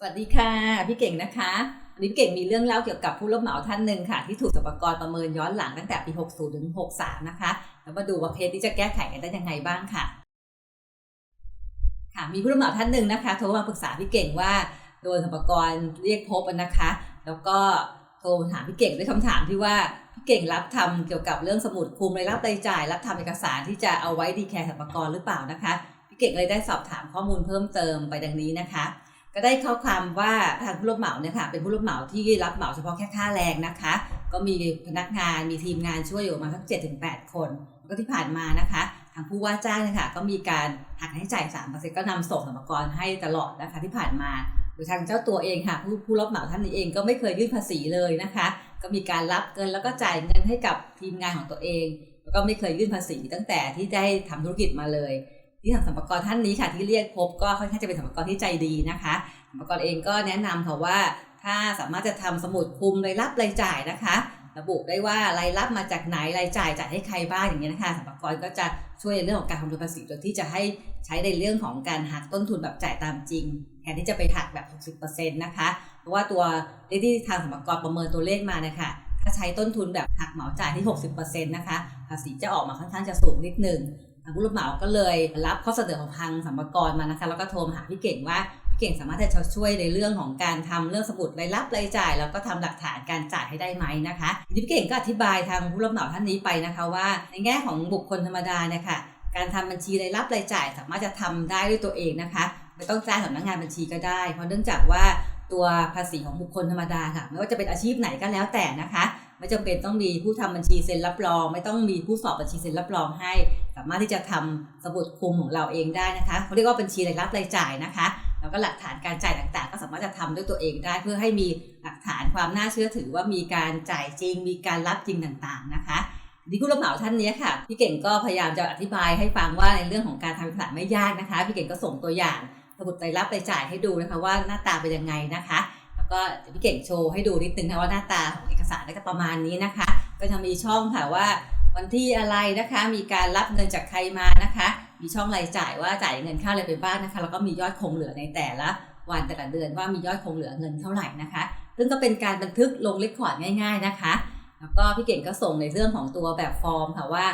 สวัสดีค่ะพี่เก่งนะคะวันนี้พี่เก่งมีเรื่องเล่าเกี่ยวกับผู้รับเหมาท่านหนึ่งค่ะ ที่ถูกสรรพากรประเมินย้อนหลังตั้งแต่ปี 60 ถึง 63 นะคะ แล้วมาดูว่าเคสที่จะแก้ไขกันได้ยังไงบ้างค่ะ ค่ะ มีผู้รับเหมาท่านหนึ่งนะคะ โทรมาปรึกษาพี่เก่งว่าโดนสรรพากรเรียกพบนะคะ แล้วก็โทรถามพี่เก่งด้วยคำถามที่ว่าพี่เก่งรับทำเกี่ยวกับเรื่องสมุดคุมรายรับรายจ่าย รับทำเอกสารที่จะเอาไว้ดีแคร์สรรพากรหรือเปล่านะคะ พี่เก่งเลยได้สอบถามข้อมูลเพิ่มเติมไปดังนี้นะคะ ก็ได้ข้อความว่าทางผู้รับเหมาเนี่ยค่ะเป็นผู้รับเหมาที่รับเหมาเฉพาะแค่ค่าแรงนะคะ ก็มีพนักงานมีทีมงานช่วยอยู่ประมาณสักเจ็ดถึงแปดคนก็ที่ผ่านมานะคะ ทางผู้ว่าจ้างเนี่ยค่ะก็มีการหักค่าใช้จ่ายสามเปอร์เซ็นต์ก็นำส่งสรรกรให้ตลอดนะคะที่ผ่านมาโดยทางเจ้าตัวเองค่ะผู้ผู้รับเหมาท่านนี้เองก็ไม่เคยยื่นภาษีเลยนะคะ ก็มีการรับเงินแล้วก็จ่ายเงินให้กับทีมงานของตัวเอง แล้วก็ไม่เคยยื่นภาษีตั้งแต่ที่ได้ทำธุรกิจมาเลย ที่ทางสรรพากรท่านนี้ค่ะที่เรียกพบก็ค่อนข้างจะเป็นสรรพากรที่ใจดีนะคะสรรพากรเองก็แนะนำค่ะว่า ถ้าสามารถจะทำสมุดคุมรายรับรายจ่ายนะคะ ระบุได้ว่ารายรับมาจากไหนรายจ่ายจ่ายให้ใครบ้างอย่างเงี้ยนะคะสรรพากรก็จะช่วยในเรื่องของการคำนวณภาษีโดยที่จะให้ใช้ในเรื่องของการหักต้นทุนแบบจ่ายตามจริง แทนที่จะไปหักแบบ 60%นะคะ เพราะว่าตัวเลขที่ทางสรรพากรประเมินตัวเลขมานะคะถ้าใช้ต้นทุนแบบหักเหมาจ่ายที่ 60%นะคะภาษีจะออกมาค่อนข้างจะสูงนิดนึงางผู้รับเหมาก็เลยรับข้อเสนอของทางสัมภากรมานะคะแล้วก็โทรมาหาพี่เก่งว่าพี่เก่งสามารถจะช่วยในเรื่องของการทำเรื่องสมุดรายรับรายจ่าย แล้วก็ทำหลักฐานการจ่ายให้ได้ไหมนะคะนิพี่เก่งก็อธิบายทางผู้รับเหมาท่านนี้ไปนะคะว่า ในแง่ของบุคคลธรรมดาเนี่ยค่ะการทำบัญชีรายรับรายจ่าย สามารถจะทำได้ด้วยตัวเองนะคะไม่ต้องจ้างสำนักงานบัญชีก็ได้ เพราะเนื่องจากว่าตัวภาษีของบุคคลธรรมดาค่ะ ไม่ว่าจะเป็นอาชีพไหนก็แล้วแต่นะคะ ไม่จำเป็นต้องมีผู้ทำบัญชีเซ็นรับรอง ไม่ต้องมีผู้สอบบัญชีเซ็นรับรองให้ สามารถที่จะทำสมุดคุมของเราเองได้นะคะเขาเรียกว่าบัญชีรายรับรายจ่ายนะคะ แล้วก็หลักฐานการจ่ายต่างๆ ก็สามารถจะทำด้วยตัวเองได้ เพื่อให้มีหลักฐานความน่าเชื่อถือว่ามีการจ่ายจริง มีการรับจริงต่างๆนะคะที่ผู้รับเหมาท่านนี้ค่ะพี่เก่งก็พยายามจะอธิบายให้ฟังว่าในเรื่องของการทำเอกสารไม่ยากนะคะ พี่เก่งก็ส่งตัวอย่างสมุดรายรับรายจ่ายให้ดูนะคะว่าหน้าตาเป็นยังไงนะคะ แล้วก็พี่เก่งโชว์ให้ดูนิดนึงนะว่าหน้าตาของเอกสารก็ประมาณนี้นะคะ ก็จะมีช่องค่ะว่า วันที่อะไรนะคะ มีการรับเงินจากใครมานะคะ มีช่องรายจ่ายว่าจ่ายเงินค่าอะไรไปบ้างนะคะ แล้วก็มียอดคงเหลือในแต่ละวันแต่ละเดือนว่ามียอดคงเหลือเงินเท่าไหร่นะคะ ซึ่งก็เป็นการบันทึกลงเลคคอร์ดง่าย ๆนะคะ แล้วก็พี่เก่งก็ส่งในเรื่องของตัวแบบฟอร์มค่ะว่า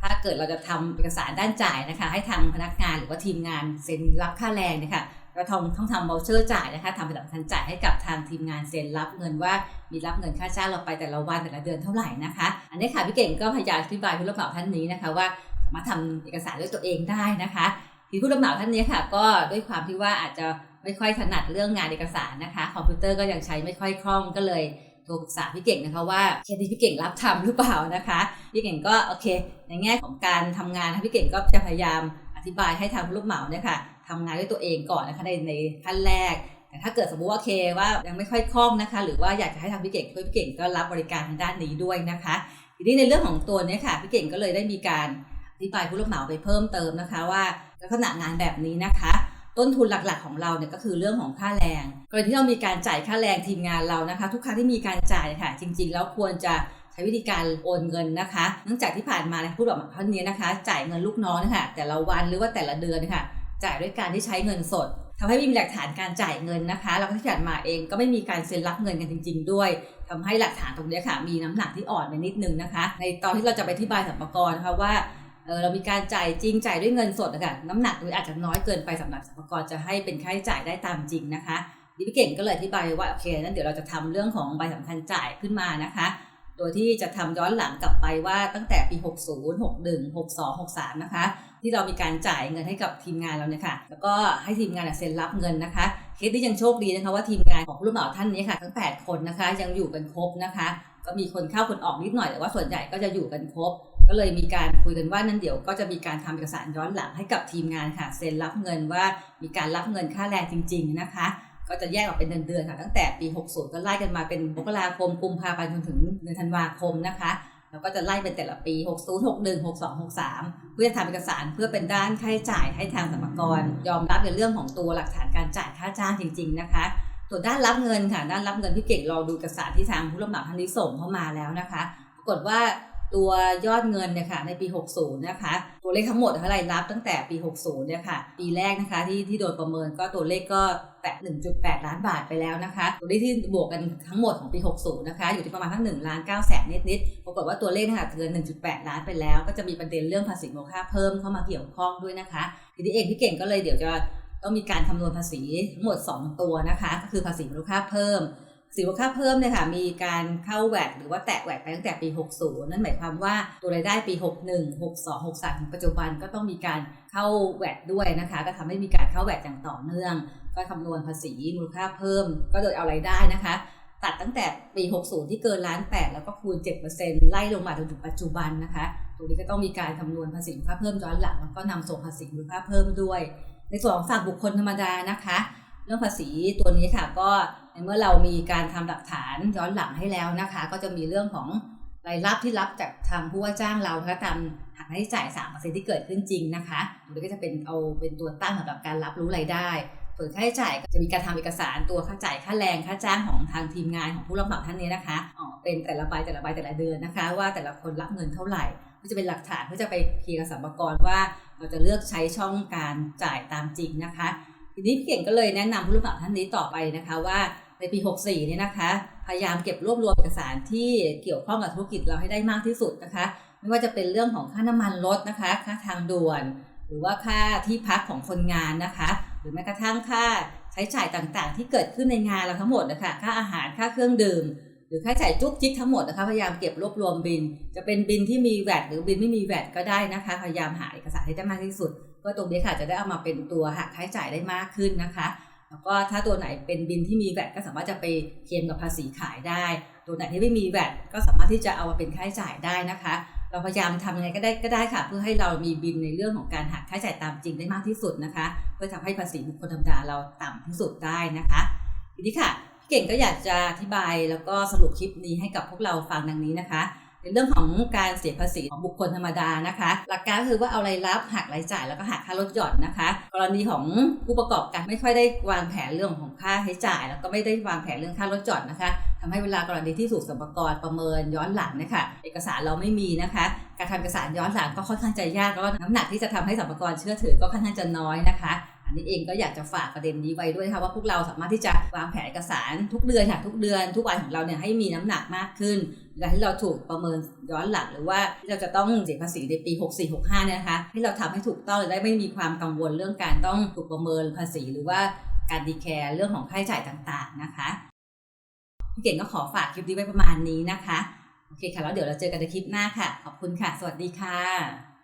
ถ้าเกิดเราจะทำเอกสารด้านจ่ายนะคะ ให้ทางพนักงานหรือว่าทีมงานเซ็นรับค่าแรงเนะคะ เราทำต้องทำ v o ลเชอร์จ่ายนะคะทำเป็นสำคัญจ่ายให้กับทางทีมงานเซ็นรับเงินว่ามีรับเงินค่าจ้างเราไปแต่ละวันแต่ละเดือนเท่าไหร่นะคะ อันนี้ค่ะพี่เก่งก็พยายามอธิบายผู้รับเหมาท่านนี้นะคะว่ามารถทำเอกสารด้วยตัวเองได้นะคะทีผู้รับเหมาท่านนี้ค่ะ ก็ด้วยความที่ว่าอาจจะไม่ค่อยถนัดเรื่องงานเอกสารนะคะ คอมพิวเตอร์ก็ยังใช้ไม่ค่อยคล่องก็เลยโทรปรึกษาพี่เก่งนะคะว่าเคสที่พี่เก่งรับทำหรือเปล่านะคะพี่เก่งก็โอเค ในแง่ของการทำงานพี่เก่งก็จะพยายาม ธิบายให้ทางผู้รับเหมาเนี่ยค่ะทำงานด้วยตัวเองก่อนนะคะในในขั้นแรกแต่ถ้าเกิดสมมุติว่าเคว่ายังไม่ค่อยคล่องนะคะ หรือว่าอยากจะให้ทางพี่เก่งช่วยพี่เก่งก็รับบริการทางด้านนี้ด้วยนะคะทีนี้ในเรื่องของตัวเนี้ค่ะพี่เก่งก็เลยได้มีการอธิบายผู้รับเหมาไปเพิ่มเติมนะคะว่าลักษณะงานแบบนี้นะคะ ต้นทุนหลักๆของเราเนี่ยก็คือเรื่องของค่าแรงกรณีที่เรามีการจ่ายค่าแรงทีมงานเรานะคะ ทุกครั้งที่มีการจ่ายค่ะ จริง ๆ แล้วควรจะ ช้วิธีการโอนเงินนะคะเนื่องจากที่ผ่านมาเนี่ยผู้รับเหมาท่านนี้นะคะ จ่ายเงินลูกน้องนะคะแต่ละวันหรือว่าแต่ละเดือนนะคะจ่ายด้วยการที่ใช้เงินสดทำให้ไม่มีหลักฐานการจ่ายเงินนะคะแล้วก็ที่ผ่านมาเองก็ไม่มีการเซ็นรับเงินกันจริง ๆ ด้วยทำให้หลักฐานตรงนี้ค่ะ มีน้ำหนักที่อ่อนไปนิดนึงนะคะ ในตอนที่เราจะไปอธิบายสรรพากรนะคะว่าเออเรามีการจ่ายจริงจ่ายด้วยเงินสดนะคะน้ำหนักอาจจะน้อยเกินไปสำหรับสรรพากรจะให้เป็นค่าใช้จ่ายได้ตามจริงนะคะดิพี่เก่งก็เลยอธิบายว่าโอเคนั้นเดี๋ยวเราจะทำเรื่องของใบสำคัญจ่ายขึ้นมานะคะ โดยที่จะทำย้อนหลังกลับไปว่าตั้งแต่ปี 60 61 62 63 นะคะ ที่เรามีการจ่ายเงินให้กับทีมงานเราเนี่ยค่ะ แล้วก็ให้ทีมงานเซ็นรับเงินนะคะ เคสที่ยังโชคดีนะคะว่าทีมงานของผู้รับเหมาท่านนี้ค่ะ ทั้ง 8 คนนะคะ ยังอยู่กันครบนะคะ ก็มีคนเข้าคนออกนิดหน่อยแต่ว่าส่วนใหญ่ก็จะอยู่กันครบ ก็เลยมีการคุยกันว่านั่นเดี๋ยวก็จะมีการทำเอกสารย้อนหลังให้กับทีมงานค่ะ เซ็นรับเงินว่ามีการรับเงินค่าแรงจริง ๆ นะคะ ก็จะแยกออกเป็นเดือนๆค่ะตั้งแต่ปี 60 ก็ไล่กันมาเป็นมกราคมกุมภาพันธ์จนถึงเดือนธันวาคมนะคะแล้วก็จะไล่เป็นแต่ละปี 60 61 62 63 เพื่อจะทำเอกสารเพื่อเป็นด้านค่าใช้จ่ายให้ทางสรรกรยอมรับในเรื่องของตัวหลักฐานการจ่ายค่าจ้างจริง ๆ นะคะส่วนด้านรับเงินค่ะ ด้านรับเงินพี่เก่งรอดูเอกสารที่ทางผู้รับเหมาท่านนี้ส่งเข้ามาแล้วนะคะ ปรากฏว่า ตัวยอดเงินเนี่ยค่ะในปี 60 นะคะ ตัวเลขทั้งหมดนะคะรายรับตั้งแต่ปี 60 เนี่ยค่ะ ปีแรกนะคะที่ที่โดนประเมินก็ตัวเลขก็แตะ 1.8 ล้านบาทไปแล้วนะคะ ตัวเลขที่บวกกันทั้งหมดของปี 60 นะคะ อยู่ที่ประมาณทั้ง1ล้าน9แสนนิดๆปรากฏว่าตัวเลขนะคะเกิน 1.8 ล้านไปแล้ว ก็จะมีประเด็นเรื่องภาษีมูลค่าเพิ่มเข้ามาเกี่ยวข้องด้วยนะคะทีนี้เองพี่เก่งก็เลยเดี๋ยวจะต้องมีการคำนวณภาษีทั้งหมด 2 ตัวนะคะ ก็คือภาษีมูลค่าเพิ่ม สินค้าเพิ่มเนี่ยค่ะมีการเข้าแวดหรือว่าแตะแวดไปตั้งแต่ปี 60 นั่นหมายความว่าตัวรายได้ปี 61 62 63ถึงปัจจุบันก็ต้องมีการเข้าแวดด้วยนะคะ ก็ทำให้มีการเข้าแวดอย่างต่อเนื่อง ก็คำนวณภาษีมูลค่าเพิ่ม ก็โดยเอารายได้นะคะ ตัดตั้งแต่ปี 60 ที่เกินล้าน8แล้วก็คูณ 7%ไล่ลงมาจนถึงปัจจุบันนะคะตรงนี้ก็ต้องมีการคำนวณภาษีมูลค่าเพิ่มย้อนหลังแล้วก็นำส่งภาษีมูลค่าเพิ่มด้วย ในส่วนของฝั่งบุคคลธรรมดานะคะ เรื่องภาษีตัวนี้ค่ะก็ ในเมื่อเรามีการทำหลักฐานย้อนหลังให้แล้วนะคะ ก็จะมีเรื่องของรายรับที่รับจากทางผู้ว่าจ้างเรานะคะตามหักค่าใช้จ่าย3%ที่เกิดขึ้นจริงนะคะตรงนี้ก็จะเป็นเอาเป็นตัวตั้งสำหรับการรับรู้รายได้ส่วนค่าใช้จ่ายก็จะมีการทำเอกสารตัวค่าจ่ายค่าแรงค่าจ้างของทางทีมงานของผู้รับเหมาท่านนี้นะคะอ๋อเป็นแต่ละใบแต่ละใบแต่ละเดือนนะคะ ว่าแต่ละคนรับเงินเท่าไหร่ ก็จะเป็นหลักฐานเพื่อจะไปเคลียร์กับสัมภากรว่าเราจะเลือกใช้ช่องการจ่ายตามจริงนะคะ ทีนี้พี่เก่งก็เลยแนะนำผู้รับเหมาท่านนี้ต่อไปนะคะว่า ในปี 64เนี่ยนะคะ พยายามเก็บรวบรวมเอกสารที่เกี่ยวข้องกับธุรกิจเราให้ได้มากที่สุดนะคะ ไม่ว่าจะเป็นเรื่องของค่าน้ำมันรถนะคะ ค่าทางด่วน หรือว่าค่าที่พักของคนงานนะคะ หรือแม้กระทั่งค่าใช้จ่ายต่างๆ ที่เกิดขึ้นในงานเราทั้งหมดนะคะค่าอาหารค่าเครื่องดื่ม หรือค่าใช้จ่ายจุกจิกทั้งหมดนะคะพยายามเก็บรวบรวมบิน จะเป็นบินที่มีแวดหรือบินไม่มีแวดก็ได้นะคะ พยายามหาเอกสารให้ได้มากที่สุดเพื่อตรงนี้ค่ะจะได้เอามาเป็นตัวหักค่าใช้จ่ายได้มากขึ้นนะคะ แล้วก็ถ้าตัวไหนเป็นบินที่มีแวดก็สามารถจะไปเคลมกับภาษีขายได้ ตัวไหนที่ไม่มีแวดก็สามารถที่จะเอามาเป็นค่าใช้จ่ายได้นะคะ เราพยายามทำยังไงก็ได้ก็ได้ค่ะ เพื่อให้เรามีบินในเรื่องของการหักค่าใช้จ่ายตามจริงได้มากที่สุดนะคะ เพื่อทำให้ภาษีบุคคลธรรมดาเราต่ำที่สุดได้นะคะทีนี้ค่ะพี่เก่งก็อยากจะอธิบายแล้วก็สรุปคลิปนี้ให้กับพวกเราฟังดังนี้นะคะ ในเรื่องของการเสียภาษีของบุคคลธรรมดานะคะ หลักการก็คือว่าเอารายรับหักรายจ่ายแล้วก็หักค่าลดหย่อนนะคะ กรณีของผู้ประกอบการไม่ค่อยได้วางแผนเรื่องของค่าใช้จ่าย แล้วก็ไม่ได้วางแผนเรื่องค่าลดหย่อนนะคะทำให้เวลากรณีที่ถูกสรรพากรประเมินย้อนหลังนะคะเอกสารเราไม่มีนะคะ การทำเอกสารย้อนหลังก็ค่อนข้างจะยากแล้วก็น้ำหนักที่จะทำให้สรรกรเชื่อถือก็ค่อนข้างจะน้อยนะคะ อันนี้เองก็อยากจะฝากประเด็นนี้ไว้ด้วยค่ะว่าพวกเราสามารถที่จะวางแผนเอกสารทุกเดือนค่ะทุกเดือน ทุกวันของเราเนี่ยให้มีน้ำหนักมากขึ้นเวลาที่เราถูกประเมินย้อนหลังหรือว่าที่เราจะต้องเสียภาษีในปี 64 65เนี่ยนะคะให้เราทำให้ถูกต้องจะได้ไม่มีความกังวลเรื่องการต้องถูกประเมินภาษีหรือว่าการดีแคร์เรื่องของค่าใช้จ่ายต่างๆนะคะพี่เก่งก็ขอฝากคลิปนี้ไว้ประมาณนี้นะคะ โอเคค่ะ แล้วเดี๋ยวเราเจอกันในคลิปหน้าค่ะ ขอบคุณค่ะ สวัสดีค่ะ